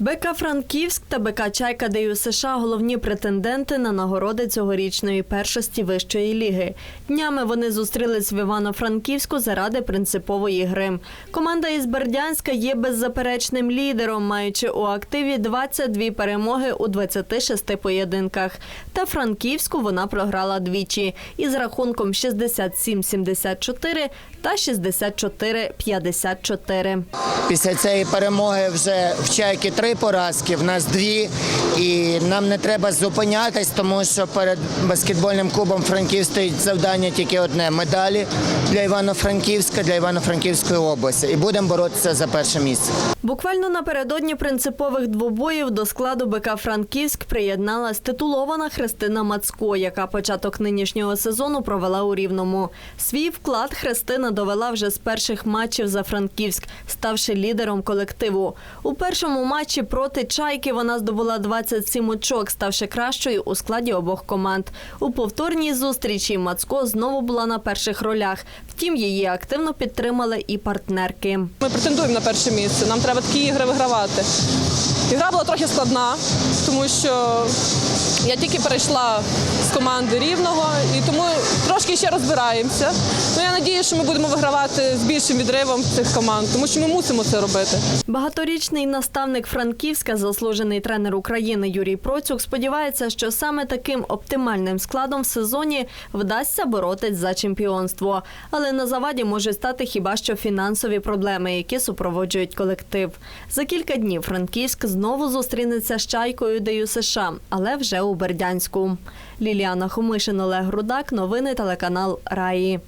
БК Франківськ та БК Чайка ДЮ США головні претенденти на нагороди цьогорічної першості вищої ліги. Днями вони зустрілись в Івано-Франківську заради принципової гри. Команда із Бердянська є беззаперечним лідером, маючи у активі 22 перемоги у 26 поєдинках. Та Франківську вона програла двічі із рахунком 67-74 та 64-54. Після цієї перемоги вже в чайки поразки, в нас дві. І нам не треба зупинятись, тому що перед баскетбольним клубом Франків стоїть завдання тільки одне медалі для Івано-Франківська, для Івано-Франківської області. І будемо боротися за перше місце. Буквально напередодні принципових двобоїв до складу БК Франківськ приєдналась титулована Христина Мацко, яка початок нинішнього сезону провела у Рівному. Свій вклад Христина довела вже з перших матчів за Франківськ, ставши лідером колективу. У першому матчі проти Чайки вона здобула 27 очок, ставши кращою у складі обох команд. У повторній зустрічі Мацко знову була на перших ролях. Втім, її активно підтримали і партнерки. Ми претендуємо на перше місце. Нам треба такі ігри вигравати. Ігра була трохи складна, тому що я тільки перейшла з команди рівного і тому трошки ще розбираємося. Ну я надію, що ми будемо вигравати з більшим відривом цих команд, тому що ми мусимо це робити. Багаторічний наставник Франківська, заслужений тренер України Юрій Процюк, сподівається, що саме таким оптимальним складом в сезоні вдасться боротись за чемпіонство. Але на заваді можуть стати хіба що фінансові проблеми, які супроводжують колектив. За кілька днів Франківськ знову зустрінеться з чайкою ДЮ США, але вже у Бердянську. Ліліана Хомишин, Олег Рудак. Новини телеканал Раї.